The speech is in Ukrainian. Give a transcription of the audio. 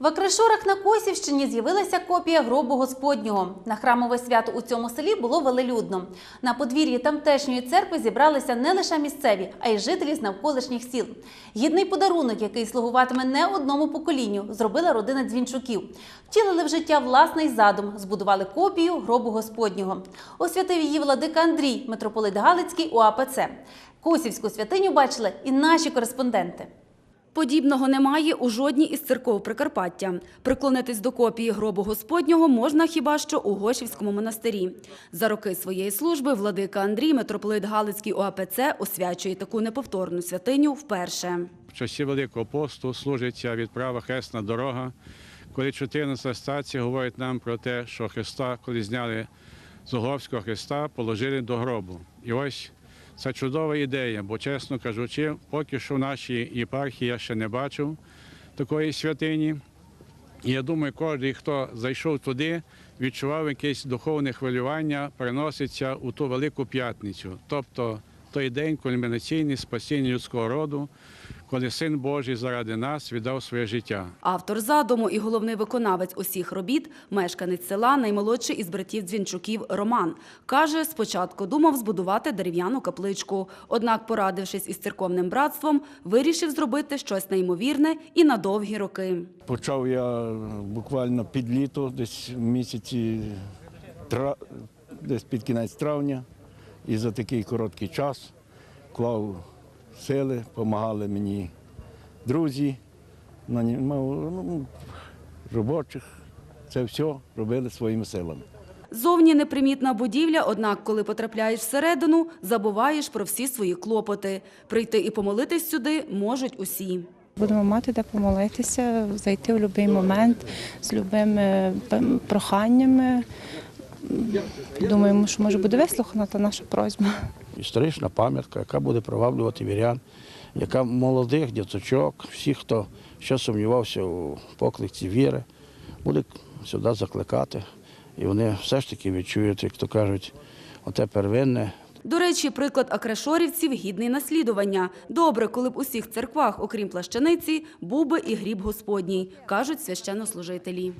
В Акришорах на Косівщині з'явилася копія гробу Господнього. На храмове свято у цьому селі було велелюдно. На подвір'ї тамтешньої церкви зібралися не лише місцеві, а й жителі з навколишніх сіл. Гідний подарунок, який слугуватиме не одному поколінню, зробила родина Дзвінчуків. Втілили в життя власний задум, збудували копію гробу Господнього. Освятив її владика Андрій, митрополит Галицький у АПЦ. Косівську святиню бачили і наші кореспонденти. Подібного немає у жодній із церков Прикарпаття. Приклонитись до копії гробу Господнього можна хіба що у Гошівському монастирі. За роки своєї служби владика Андрій, митрополит Галицький ОАПЦ, освячує таку неповторну святиню вперше. В часі Великого посту служиться відправа Хресна дорога, коли 14 стація говорить нам про те, що Христа, коли зняли з Оговського Христа, положили до гробу. І ось це чудова ідея, бо, чесно кажучи, поки що в нашій єпархії я ще не бачив такої святині. І я думаю, кожен, хто зайшов туди, відчував якесь духовне хвилювання, переноситься у ту велику п'ятницю. Тобто той день кульмінаційний спасіння людського роду, коли Син Божий заради нас віддав своє життя. Автор задуму і головний виконавець усіх робіт, мешканець села, наймолодший із братів Дзвінчуків Роман. Каже, спочатку думав збудувати дерев'яну капличку. Однак, порадившись із церковним братством, вирішив зробити щось неймовірне і на довгі роки. Почав я буквально під літо, десь в місяці, тра- десь під кінець травня. І за такий короткий час клав сили, допомагали мені друзі, ну, робочих. Це все робили своїми силами. Зовні непримітна будівля, однак, коли потрапляєш всередину, забуваєш про всі свої клопоти. Прийти і помолитись сюди можуть усі. Будемо мати де помолитися, зайти в будь-який момент з любими м, проханнями. Думаємо, що може буде вислухана та наша просьба. історична пам'ятка, яка буде приваблювати вірян, яка молодих діточок, всіх, хто ще сумнівався у поклиці віри, буде сюди закликати. І вони все ж таки відчують, як то кажуть, оте первинне, До речі, приклад акрешорівців гідний наслідування. Добре, коли б у всіх церквах, окрім плащаниці, був би і гріб Господній, кажуть священнослужителі.